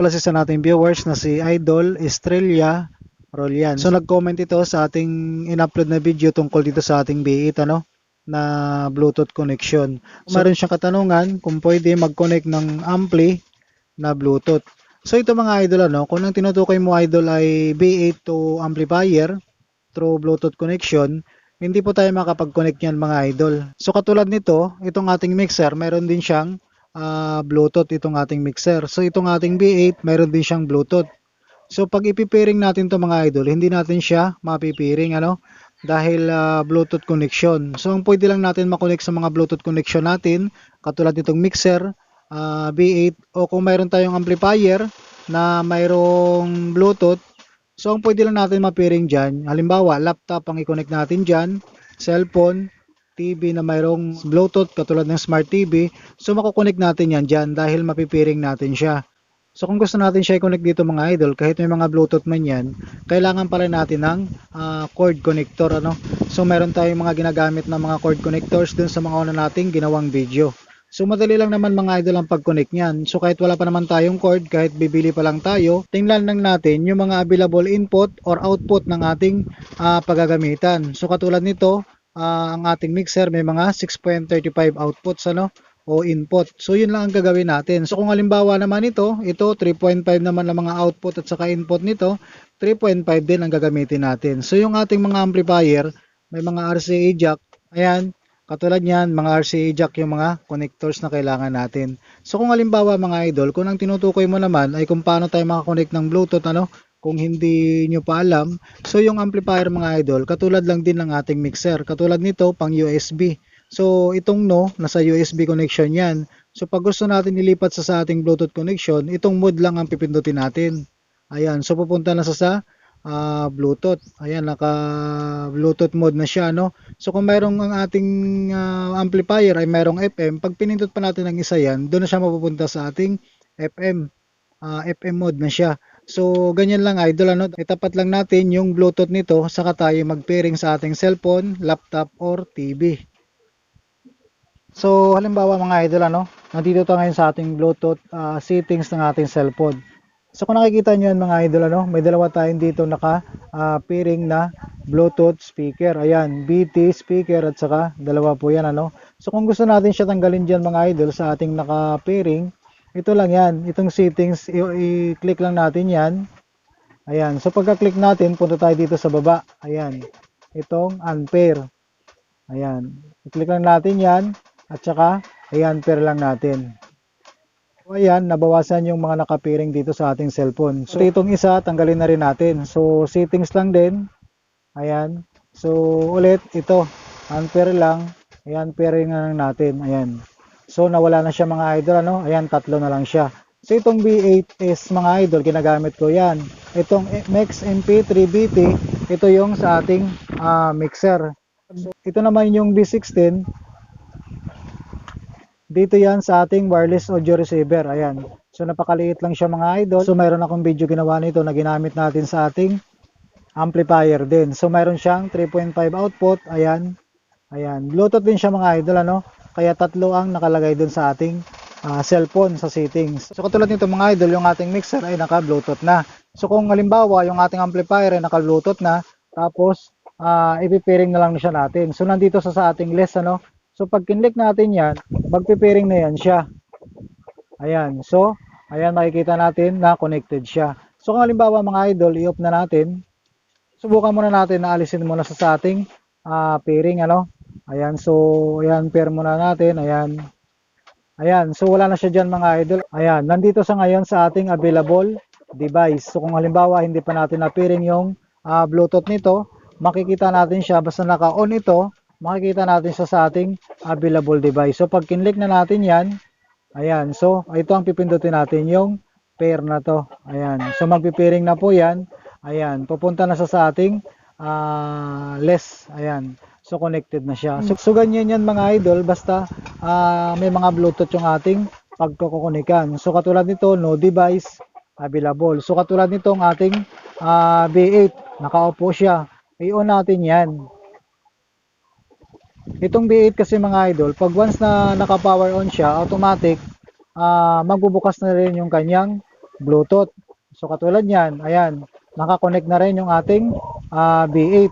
pala sa nating viewers na si Idol Estrella Rolian. So nag-comment ito sa ating in-upload na video tungkol dito sa ating B8 ano na Bluetooth connection. So, meron siyang katanungan kung pwede mag-connect ng ampli na Bluetooth. So ito mga idol ano, kung ang tinutukoy mo idol ay B8 to amplifier through Bluetooth connection, hindi po tayo makapag-connect yan mga idol. So katulad nito, itong ating mixer, meron din siyang ah, Bluetooth itong ating mixer. So itong ating B8, meron din siyang Bluetooth. So pag ipipiring natin to mga idol, hindi natin siya mapipiring ano dahil ah, Bluetooth connection. So ang pwede lang natin makonect sa mga Bluetooth connection natin, katulad nitong mixer, ah, B8 o kung mayroon tayong amplifier na mayroong Bluetooth, so ang pwede lang natin mapiring dyan, halimbawa laptop ang i-connect natin dyan, cellphone, TV na mayroong Bluetooth katulad ng Smart TV, so makukonect natin yan dyan dahil mapipiring natin siya. So kung gusto natin siya i-connect dito mga idol, kahit may mga Bluetooth man yan, kailangan pala natin ng ah, cord connector. Ano? So meron tayong mga ginagamit na mga cord connectors dun sa mga una nating ginawang video. So madali lang naman mga idol ang pag-connect niyan. So kahit wala pa naman tayong cord, kahit bibili pa lang tayo, tingnan lang natin yung mga available input or output ng ating ah, paggagamitan. So katulad nito, ah, ang ating mixer may mga 6.35 outputs ano o input. So yun lang ang gagawin natin. So kung halimbawa naman ito, ito 3.5 naman ang mga output at saka input nito, 3.5 din ang gagamitin natin. So yung ating mga amplifier, may mga RCA jack, ayan, katulad niyan, mga RCA jack yung mga connectors na kailangan natin. So kung halimbawa mga idol, kung ang tinutukoy mo naman ay kung paano tayo makakonect ng Bluetooth, ano, kung hindi nyo pa alam, so yung amplifier mga idol, katulad lang din ng ating mixer. Katulad nito, pang USB. So, itong no, nasa USB connection yan. So, pag gusto natin ilipat sa, sa ating Bluetooth connection, itong mode lang ang pipindutin natin. Ayan, so pupunta na sa sa ah, Bluetooth. Ayan, naka Bluetooth mode na siya, no? So, kung mayroong ang ating ah, amplifier ay mayroong FM, pag pinindot pa natin ng isa yan, doon na siya mapupunta sa ating FM. ah, FM mode na siya. So, ganyan lang idol, ano? Itapat lang natin yung Bluetooth nito, saka tayo mag-pairing sa ating cellphone, laptop, or TV. So, halimbawa mga idol, ano, nandito tayo ngayon sa ating Bluetooth ah, settings ng ating cellphone. So, kung nakikita nyo yan mga idol, ano, may dalawa tayong dito naka ah, pairing na Bluetooth speaker. Ayan, BT speaker at saka dalawa po yan, ano. So, kung gusto natin siya tanggalin dyan mga idol sa ating naka pairing, ito lang yan. Itong settings, i-click lang natin yan. Ayan, so pagka-click natin, punta tayo dito sa baba. Ayan, itong unpair. Ayan, i-click lang natin yan. At saka, ayan, pair lang natin. So, ayan, nabawasan yung mga nakapiring dito sa ating cellphone. So, itong isa, tanggalin na rin natin. So, settings lang din. Ayan. So, ulit, ito, unpair lang. Ayan, pairing na lang natin. Ayan. So, nawala na siya mga idol, ano? Ayan, tatlo na lang siya. So, itong B8 is mga idol, ginagamit ko yan. Itong Max MP3 BT, ito yung sa ating ah, mixer. So, ito naman yung B16, dito yan sa ating wireless audio receiver. Ayan. So napakaliit lang siya mga idol. So mayroon akong video ginawa nito na ginamit natin sa ating amplifier din. So mayroon siyang 3.5 output. Ayan. Ayan. Bluetooth din siya mga idol ano. Kaya tatlo ang nakalagay dun sa ating ah, cellphone sa settings. So katulad nito mga idol, yung ating mixer ay naka-bluetooth na. So kung halimbawa yung ating amplifier ay naka-bluetooth na, tapos ah ipipiring na lang siya natin. So nandito sa, sa ating list ano. So pag kinlik natin yan, magpipiring na yan siya. Ayan. So, ayan makikita natin na connected siya. So kung halimbawa mga idol, i-off na natin. Subukan muna natin na alisin muna sa, sa ating ah, pairing ano. Ayan. So, ayan pair muna natin. Ayan. Ayan. So wala na siya dyan mga idol. Ayan. Nandito sa ngayon sa ating available device. So kung halimbawa hindi pa natin na-pairing yung ah, Bluetooth nito, makikita natin siya basta naka-on ito, makikita natin siya sa ating available device. So pag kinlik na natin yan, ayan, so ito ang pipindutin natin yung pair na to. Ayan, so magpipiring na po yan. Ayan, pupunta na siya sa ating ah, less. Ayan, so connected na siya. So, so ganyan yan mga idol, basta ah, may mga bluetooth yung ating pagkukunikan. So katulad nito, no device available. So katulad nito ang ating ah, B8, naka-off siya. I-on natin yan. Itong B8 kasi mga idol, pag once na naka-power on siya, automatic, ah magbubukas na rin yung kanyang Bluetooth. So katulad niyan, ayan, nakakonect na rin yung ating ah, B8.